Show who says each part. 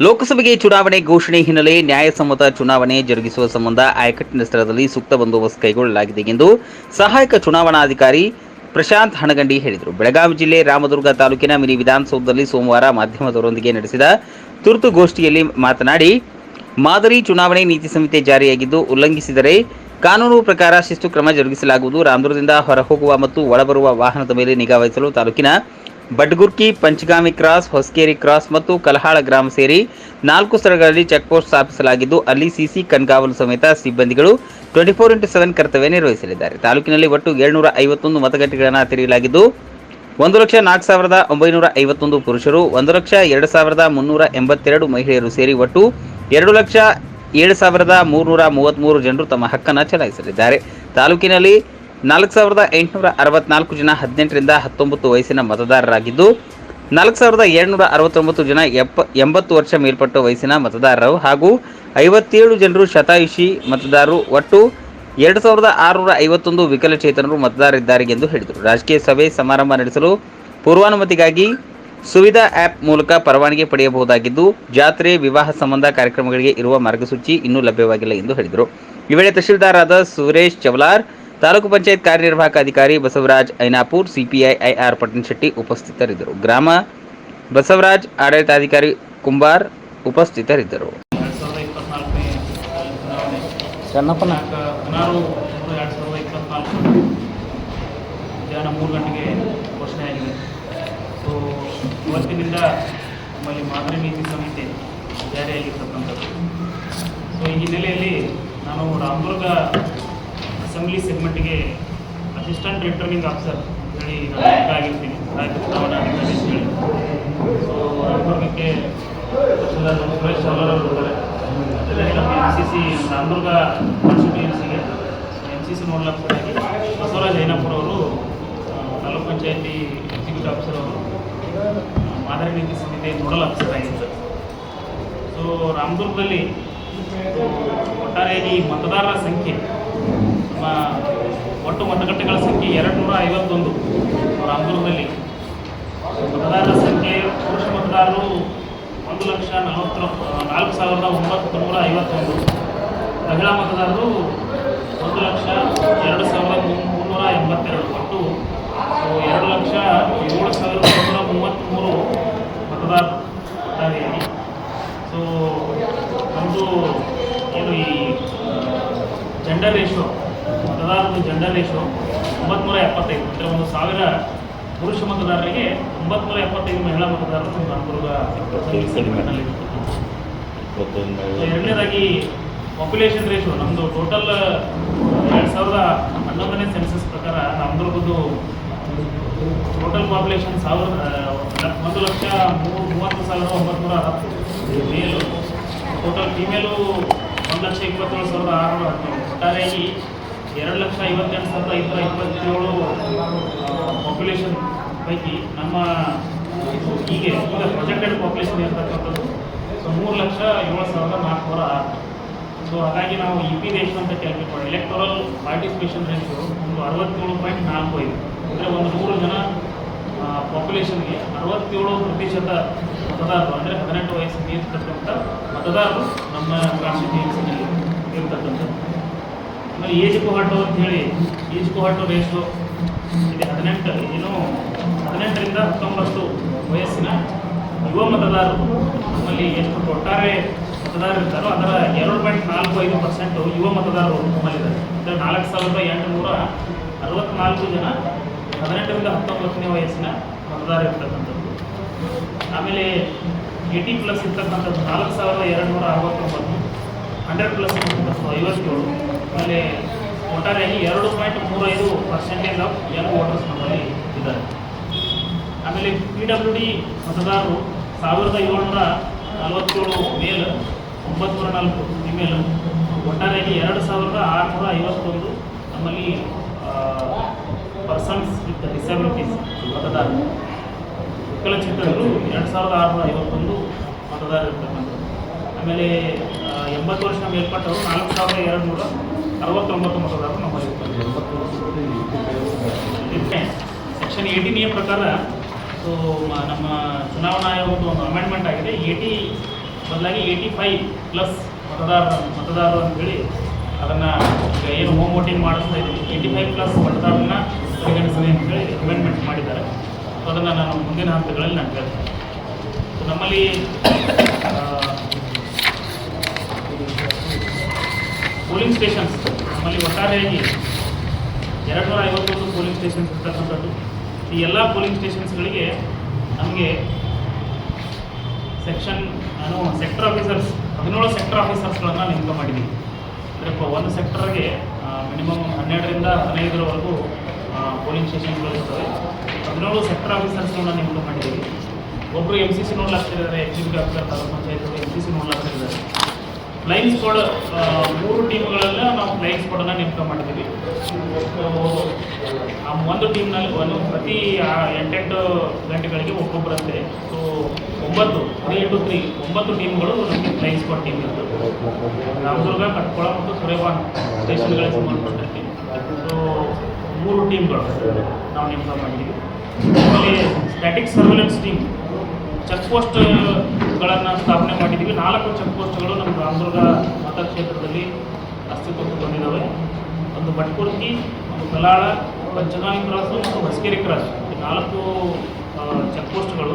Speaker 1: ಲೋಕಸಭೆಗೆ ಚುನಾವಣೆ ಘೋಷಣೆ ಹಿನ್ನೆಲೆ ನ್ಯಾಯಸಮ್ಮತ ಚುನಾವಣೆ ಜರುಗಿಸುವ ಸಂಬಂಧ ಆಯಕಟ್ಟಿನ ಸ್ಥಳದಲ್ಲಿ ಸೂಕ್ತ ಬಂದೋಬಸ್ತ್ ಕೈಗೊಳ್ಳಲಾಗಿದೆ ಎಂದು ಸಹಾಯಕ ಚುನಾವಣಾಧಿಕಾರಿ ಪ್ರಶಾಂತ್ ಹಣಗಂಡಿ ಹೇಳಿದರು. ಬೆಳಗಾವಿ ಜಿಲ್ಲೆ ರಾಮದುರ್ಗ ತಾಲೂಕಿನ ಮಿನಿ ವಿಧಾನಸೌಧದಲ್ಲಿ ಸೋಮವಾರ ಮಾಧ್ಯಮದವರೊಂದಿಗೆ ನಡೆಸಿದ ತುರ್ತು ಗೋಷ್ಠಿಯಲ್ಲಿ ಮಾತನಾಡಿ, ಮಾದರಿ ಚುನಾವಣೆ ನೀತಿ ಸಂಹಿತೆ ಜಾರಿಯಾಗಿದ್ದು, ಉಲ್ಲಂಘಿಸಿದರೆ ಕಾನೂನು ಪ್ರಕಾರ ಶಿಸ್ತು ಕ್ರಮ ಜರುಗಿಸಲಾಗುವುದು. ರಾಮದುರ್ಗದಿಂದ ಹೊರಹೋಗುವ ಮತ್ತು ಒಳಬರುವ ವಾಹನದ ಮೇಲೆ ನಿಗಾ ವಹಿಸಲು ತಾಲೂಕಿನ ಬಡ್ಗುರ್ಕಿ, ಪಂಚಗಾಮಿ ಕ್ರಾಸ್, ಹೊಸಕೇರಿ ಕ್ರಾಸ್ ಮತ್ತು ಕಲಹಾಳ ಗ್ರಾಮ ಸೇರಿ ನಾಲ್ಕು ಸ್ಥಳಗಳಲ್ಲಿ ಚೆಕ್ಪೋಸ್ಟ್ ಸ್ಥಾಪಿಸಲಾಗಿದ್ದು, ಅಲ್ಲಿ ಸಿಸಿ ಕಣ್ಗಾವಲು ಸಮೇತ ಸಿಬ್ಬಂದಿಗಳು ಟ್ವೆಂಟಿ ಫೋರ್ ಇಂಟು ಸೆವೆನ್ ಕರ್ತವ್ಯ ನಿರ್ವಹಿಸಲಿದ್ದಾರೆ. ತಾಲೂಕಿನಲ್ಲಿ ಒಟ್ಟು ಏಳ್ನೂರ ಐವತ್ತೊಂದು ಮತಗಟ್ಟೆಗಳನ್ನು ತೆರೆಯಲಾಗಿದ್ದು, ಒಂದು ಲಕ್ಷ ನಾಲ್ಕು ಸಾವಿರದ ಒಂಬೈನೂರ ಐವತ್ತೊಂದು ಪುರುಷರು, ಒಂದು ಲಕ್ಷ ಎರಡು ಸಾವಿರದ ಮುನ್ನೂರ ಎಂಬತ್ತೆರಡು ಮಹಿಳೆಯರು ಸೇರಿ ಒಟ್ಟು ಎರಡು ಲಕ್ಷ ಏಳು ಸಾವಿರದ ಮೂರುನೂರ ಮೂವತ್ತ್ಮೂರು ಜನರು ತಮ್ಮ ಹಕ್ಕನ್ನು ಚಲಾಯಿಸಲಿದ್ದಾರೆ. ತಾಲೂಕಿನಲ್ಲಿ ನಾಲ್ಕು ಸಾವಿರದ ಎಂಟುನೂರ ಅರವತ್ನಾಲ್ಕು ಜನ ಹದಿನೆಂಟರಿಂದ ಹತ್ತೊಂಬತ್ತು ವಯಸ್ಸಿನ ಮತದಾರರಾಗಿದ್ದು, ನಾಲ್ಕು ಸಾವಿರದ ಏಳ್ನೂರ ಅರವತ್ತೊಂಬತ್ತು ಜನ ಎಪ್ಪ, ಎಂಬತ್ತು ವರ್ಷ ಮೇಲ್ಪಟ್ಟ ವಯಸ್ಸಿನ ಮತದಾರರು ಹಾಗೂ ಐವತ್ತೇಳು ಜನರು ಶತಾಯುಷಿ ಮತದಾರರು. ಒಟ್ಟು ಎರಡು ಸಾವಿರದ ಆರುನೂರ ಐವತ್ತೊಂದು ವಿಕಲಚೇತನರು ಮತದಾರರಿದ್ದಾರೆ ಎಂದು ಹೇಳಿದರು. ರಾಜಕೀಯ ಸಭೆ ಸಮಾರಂಭ ನಡೆಸಲು ಪೂರ್ವಾನುಮತಿಗಾಗಿ ಸುವಿಧಾ ಆ್ಯಪ್ ಮೂಲಕ ಪರವಾನಗಿ ಪಡೆಯಬಹುದಾಗಿದ್ದು, ಜಾತ್ರೆ, ವಿವಾಹ ಸಂಬಂಧ ಕಾರ್ಯಕ್ರಮಗಳಿಗೆ ಇರುವ ಮಾರ್ಗಸೂಚಿ ಇನ್ನೂ ಲಭ್ಯವಾಗಿಲ್ಲ ಎಂದು ಹೇಳಿದರು. ಈ ವೇಳೆ ತಹಶೀಲ್ದಾರಾದ ಸುರೇಶ್ ಚವಲಾರ್ ತಾಲೂಕು ಪಂಚಾಯತ್ ಕಾರ್ಯನಿರ್ವಾಹಕ ಅಧಿಕಾರಿ Basavaraj Ainapur, CPI I R Pattanashetti ಉಪಸ್ಥಿತರಿದ್ದರು. ಗ್ರಾಮ ಬಸವರಾಜ್ ಆಡಳಿತಾಧಿಕಾರಿ ಕುಂಬಾರ್ ಉಪಸ್ಥಿತರಿದ್ದರು.
Speaker 2: ಇವತ್ತಿನಿಂದ ನಮ್ಮಲ್ಲಿ ಮಾದರಿ ನೀತಿ ಸಂಹಿತೆ ಜಾರಿಯಾಗಿರ್ತಕ್ಕಂಥದ್ದು. ಸೊ ಈ ಹಿನ್ನೆಲೆಯಲ್ಲಿ ನಾನು ರಾಮದುರ್ಗ ಅಸೆಂಬ್ಲಿ ಸೆಗ್ಮೆಂಟ್ಗೆ ಅಸಿಸ್ಟೆಂಟ್ ರಿಟರ್ನಿಂಗ್ ಆಫೀಸರ್ ಹೇಳಿ ನಾನು ಆಗಿರ್ತೀನಿ. ಸಹಾಯಕ ಚುನಾವಣಾಧಿಕಾರಿ ಅಂತ ಹೇಳಿ. ಸೊ ರಾಮದುರ್ಗಕ್ಕೆ ತಹಶೀಲ್ದಾರ್ ನಮ್ಮ ಸುರೇಶ್ ಅವರು ಇರ್ತಾರೆ ಅದರಲ್ಲಿ ನಮ್ಮ ಎಂ ಸಿ ಸಿ ರಾಮದುರ್ಗ ಕಾನ್ಸ್ಟಿಟ್ಯೂನ್ಸಿಗೆ ಎನ್ ಸಿ ಸಿ ನೋಡ್ಲಾಕ್ಸರಾಗಿ ಬಸವರಾಜ್ ಐನಪ್ಪರ್ ಅವರು ತಾಲೂಕು ತಾಲೂಕ್ ಪಂಚಾಯತಿ ಎಕ್ಸಿಕ್ಯೂಟಿವ್ ಆಫೀಸರ್ ಅವರು ಮಾದರಿ ನೀತಿ ಸಂಹಿತೆ ನೋಡಲ್ ಆಫೀಸರ್ ಆಗಿದ್ದಾರೆ. ಸೊ ರಾಮದುರ್ಗದಲ್ಲಿ ಒಟ್ಟಾರೆ ಒಟ್ಟಾರೆಯಾಗಿ ಮತದಾರರ ಸಂಖ್ಯೆ ಒಟ್ಟು ಮತಗಟ್ಟೆಗಳ ಸಂಖ್ಯೆ ಎರಡು ನೂರ ಐವತ್ತೊಂದು ರಾಮದುರ್ಗದಲ್ಲಿ ಮತದಾರರ ಸಂಖ್ಯೆ ಪುರುಷ ಮತದಾರರು ಒಂದು ಲಕ್ಷ ನಲವತ್ತು ನಾಲ್ಕು ಸಾವಿರದ ಒಂಬತ್ತು ನೂರ ಐವತ್ತೊಂದು ಮಹಿಳಾ ಮತದಾರರು ಒಂದು ಲಕ್ಷ ಎರಡು ಸಾವಿರದ ಮುನ್ನೂರ ಎಂಬತ್ತೆರಡು. ಒಟ್ಟು ಎರಡು ಲಕ್ಷ ಏಳು ಸಾವಿರದ ಮುನ್ನೂರ ಮೂವತ್ತ್ಮೂರು ಮತದಾರರು ಸೊ ನಮ್ಮದು ಏನು ಈ ಜೆಂಡರ್ ರೇಷೋ ಮತದಾರರದ್ದು ಜನರಲ್ ರೇಷೋ ಒಂಬತ್ನೂರ ಎಪ್ಪತ್ತೈದು ಅಂದರೆ ಒಂದು ಸಾವಿರ ಪುರುಷ ಮತದಾರರಿಗೆ ಒಂಬತ್ನೂರ ಎಪ್ಪತ್ತೈದು ಮಹಿಳಾ ಮತದಾರರು ಸೆಗ್ಮೆಂಟ್ನಲ್ಲಿ ಎರಡನೇದಾಗಿ ಪಾಪ್ಯುಲೇಷನ್ ರೇಷೋ ನಮ್ಮದು ಟೋಟಲ್ ಎರಡು ಸಾವಿರದ ಹನ್ನೊಂದನೇ ಸೆನ್ಸಸ್ ಪ್ರಕಾರ ರಾಮದುರ್ಗದ್ದು ಟೋಟಲ್ ಪಾಪ್ಯುಲೇಷನ್ ಸಾವಿರದ ಒಂದು ಲಕ್ಷ ಮೂರು ಮೂವತ್ತು ಸಾವಿರದ ಒಂಬತ್ನೂರ ಹತ್ತು ಮೇಲು ಟೋಟಲ್ ಫಿಮೇಲು ಒಂದು ಲಕ್ಷ ಇಪ್ಪತ್ತೇಳು ಸಾವಿರದ ಆರುನೂರ ಹದಿನೇಳು. ಒಟ್ಟಾರೆಯಾಗಿ ಎರಡು ಲಕ್ಷ ಐವತ್ತೆಂಟು ಸಾವಿರದ ಇನ್ನೂರ ಇಪ್ಪತ್ತೇಳು ಪಾಪ್ಯುಲೇಷನ್ ಪೈಕಿ ನಮ್ಮ, ಹೀಗೆ, ಈಗ ಪ್ರೊಜೆಕ್ಟೆಡ್ ಪಾಪ್ಯುಲೇಷನ್ ಇರ್ತಕ್ಕಂಥದ್ದು, ಸೊ ಮೂರು ಲಕ್ಷ ಏಳು ಸಾವಿರದ ನಾಲ್ಕುನೂರ ಆರು. ಸೊ ಹಾಗಾಗಿ ನಾವು ಇ ಪಿ ರೇಷನ್ ಅಂತ ಕೇಳಬೇಕು. ಎಲೆಕ್ಟೋರಲ್ ಪಾರ್ಟಿಸಿಪೇಷನ್ ರೇಷು ಒಂದು ಅರವತ್ತೇಳು ಪಾಯಿಂಟ್ ನಾಲ್ಕು ಐದು. ಅಂದರೆ ಒಂದು ನೂರು ಜನ ಪಾಪ್ಯುಲೇಷನ್ಗೆ ಅರವತ್ತೇಳು ಪ್ರತಿಶತ ಮತದಾರರು, ಅಂದರೆ ಹದಿನೆಂಟು ವಯಸ್ಸು ಮೀರಿರ್ತಕ್ಕಂಥ ಮತದಾರರು ನಮ್ಮ ಕಾನ್ಸ್ಟಿಟ್ಯೂನ್ಸಿನಲ್ಲಿ ಇರ್ತಕ್ಕಂಥದ್ದು. ಆಮೇಲೆ ಏಜ್ ಕೊಹಾಟು ಅಂತ ಹೇಳಿ ಏಜ್ ಕೊಹಾಟು ವಯಸ್ಸು ಇದೆ ಹದಿನೆಂಟು ಏನು ಹದಿನೆಂಟರಿಂದ ಹತ್ತೊಂಬತ್ತು ವಯಸ್ಸಿನ ಯುವ ಮತದಾರರು ನಮ್ಮಲ್ಲಿ ಎಷ್ಟು ಒಟ್ಟಾರೆ ಮತದಾರರು ಇರ್ತಾರೋ ಅದರ ಎರಡು ಪಾಯಿಂಟ್ ನಾಲ್ಕು ಐದು ಪರ್ಸೆಂಟು ಯುವ ಮತದಾರರು ನಮ್ಮಲ್ಲಿದ್ದಾರೆ. ಅಂದರೆ ನಾಲ್ಕು ಸಾವಿರದ ಎಂಟುನೂರ ಅರವತ್ತ್ನಾಲ್ಕು ಜನ ಹದಿನೆಂಟರಿಂದ ಹತ್ತೊಂಬತ್ತನೇ ವಯಸ್ಸಿನ ಮತದಾರ ಇರ್ತಕ್ಕಂಥದ್ದು. ಆಮೇಲೆ ಏಯ್ಟಿ ಪ್ಲಸ್ ಇರ್ತಕ್ಕಂಥದ್ದು ನಾಲ್ಕು ಸಾವಿರದ ಎರಡು ನೂರ ಅರವತ್ತೊಂಬತ್ತು ಹಂಡ್ರೆಡ್ ಪ್ಲಸ್ ಇರ್ತಕ್ಕಂಥದ್ದು ಐವತ್ತೇಳು. ಆಮೇಲೆ ಒಟ್ಟಾರೆಯಾಗಿ ಎರಡು ಪಾಯಿಂಟ್ ಮೂರೈದು ಪರ್ಸೆಂಟೇಜ್ ಆಫ್ ಯಂಗ್ ವೋಟರ್ಸ್ ನಮ್ಮಲ್ಲಿ ಇದ್ದಾರೆ. ಆಮೇಲೆ ಪಿ ಡಬ್ಲ್ಯೂ ಡಿ ಮತದಾರರು ಸಾವಿರದ ಏಳ್ನೂರ ನಲವತ್ತೇಳು ಮೇಲ್ ಒಂಬತ್ತು ನಾಲ್ಕು ಫಿಮೇಲ್ ಒಟ್ಟಾರೆಯಾಗಿ ಎರಡು ಸಾವಿರದ ಆರುನೂರ ಐವತ್ತೊಂದು ನಮ್ಮಲ್ಲಿ ಪರ್ಸನ್ಸ್ ವಿತ್ ಡಿಸಬಿಲಿಟೀಸ್ ಮತದಾರರು. ವಿಕಲಚೇತನರು ಎರಡು ಸಾವಿರದ ಆರುನೂರ ಐವತ್ತೊಂದು ಮತದಾರರು ಇರ್ತಕ್ಕಂಥದ್ದು ಆಮೇಲೆ ಎಂಬತ್ತು ವರ್ಷ ಮೇಲ್ಪಟ್ಟವರು ನಾಲ್ಕು ಸಾವಿರದ ಎರಡು ನೂರ ಅರವತ್ತೊಂಬತ್ತು ಮತದಾರರು ಇರ್ತಾರೆ ಸೆಕ್ಷನ್ ಏಯ್ಟೀನ್ ಎ ಪ್ರಕಾರ ಸೊ ನಮ್ಮ ಚುನಾವಣಾ ಆಯೋಗದ ಒಂದು ಅಮೆಂಡ್ಮೆಂಟ್ ಆಗಿದೆ. ಏಯ್ಟಿ ಬದಲಾಗಿ ಏಯ್ಟಿ ಫೈವ್ ಪ್ಲಸ್ ಮತದಾರ, ಮತದಾರರು ಅಂತೇಳಿ ಅದನ್ನು ಏನು ಹೋಮ್ ವೋಟಿಂಗ್ ಮಾಡಿಸ್ತಾ ಇದ್ದೀವಿ. ಏಯ್ಟಿ ಫೈವ್ ಪ್ಲಸ್ ಮತದಾರರನ್ನ ಪರಿಗಣಿಸಲಿ ಅಂತೇಳಿ ಅಮೆಂಡ್ಮೆಂಟ್ ಮಾಡಿದ್ದಾರೆ. ಸೊ ಅದನ್ನು ನಾನು ಮುಂದಿನ ಹಂತಗಳಲ್ಲಿ ನಾನು ಹೇಳ್ತೇನೆ. ಸೊ ನಮ್ಮಲ್ಲಿ ಸ್ಟೇಷನ್ಸ್ ನಮ್ಮಲ್ಲಿ ಒಟ್ಟಾರೆಯಾಗಿ ಎರಡು ನೂರ ಐವತ್ತೊಂದು ಪೋಲಿಂಗ್ ಸ್ಟೇಷನ್ಸ್ ಇರ್ತಕ್ಕಂಥದ್ದು. ಈ ಎಲ್ಲ ಪೋಲಿಂಗ್ ಸ್ಟೇಷನ್ಸ್ಗಳಿಗೆ ನಮಗೆ ಸೆಕ್ಷನ್, ನಾನು ಸೆಕ್ಟರ್ ಆಫೀಸರ್ಸ್, ಹದಿನೇಳು ಸೆಕ್ಟರ್ ಆಫೀಸರ್ಸ್ಗಳನ್ನು ನೇಮಕ ಮಾಡಿದ್ದೀವಿ ಅಂದರೆ ಒಂದು ಸೆಕ್ಟರ್ಗೆ ಮಿನಿಮಮ್ ಹನ್ನೆರಡರಿಂದ ಹದಿನೈದರವರೆಗೂ ಪೋಲಿಂಗ್ ಸ್ಟೇಷನ್ಗಳು ಇರ್ತವೆ. ಹದಿನೇಳು ಸೆಕ್ಟರ್ ಆಫೀಸರ್ಸ್ಗಳನ್ನ ನೇಮಕ ಮಾಡಿದ್ದೀವಿ ಒಬ್ಬರು M C C ನೋಡ್ಲಾಗ್ತಿದ್ದಾರೆ executive officer taluk panchayat M C C ನೋಡ್ಲಾಗ್ತಿದ್ದಾರೆ. Flying squad ಮೂರು ಟೀಮ್ಗಳೆಲ್ಲ ನಾವು ಫ್ಲೈಯಿಂಗ್ ಸ್ಕ್ವಾಡನ್ನು ನೇಮಕ ಮಾಡ್ತೀವಿ ಒಂದು ಟೀಮ್ನಲ್ಲಿ ಒಂದು ಪ್ರತಿ ಎಂಟೆಂಟು ಗಂಟೆಗಳಿಗೆ ಒಬ್ಬೊಬ್ಬರಂತೆ ಸೊ ಒಂಬತ್ತು ತ್ರೀ ಟು ತ್ರೀ ಒಂಬತ್ತು ಟೀಮ್ಗಳು ನಮಗೆ ಫ್ಲೈಯಿಂಗ್ ಸ್ಕ್ವಾಡ್ ಟೀಮ್ ಇರ್ತದೆ ರಾಮದುರ್ಗ, ಕಟ್ಕೊಳ ಮತ್ತು ಸುರೇಬಾನ್ ಸ್ಟೇಷನ್ಗಳಿಗೆ ಸಂಬಂಧಪಟ್ಟಂತೆ ಸೊ ಮೂರು ಟೀಮ್ಗಳು ನಾವು ನೇಮಕ ಮಾಡಿದ್ದೀವಿ. ಆಮೇಲೆ ಸ್ಟ್ಯಾಟಿಕ್ ಸರ್ವೆಲೆನ್ಸ್ ಟೀಮ್ ಚೆಕ್ ಪೋಸ್ಟ್ಗಳನ್ನು ಸ್ಥಾಪನೆ ಮಾಡಿದ್ದೀವಿ. ನಾಲ್ಕು ಚೆಕ್ ಪೋಸ್ಟ್ಗಳು ನಮ್ಮ ರಾಮದುರ್ಗ ಮತಕ್ಷೇತ್ರದಲ್ಲಿ ಅಸ್ತಿತ್ವಕ್ಕೆ ಬಂದಿದ್ದಾವೆ ಒಂದು ಬಟ್ಕುರ್ಕಿ, ಒಂದು ಕಲಾಳ ಪಂಚನಾಯಿ ಕ್ರಾಸು ಮತ್ತು ಹೊಸಕೆರೆ ಕ್ರಾಸು. ನಾಲ್ಕು ಚೆಕ್ ಪೋಸ್ಟ್ಗಳು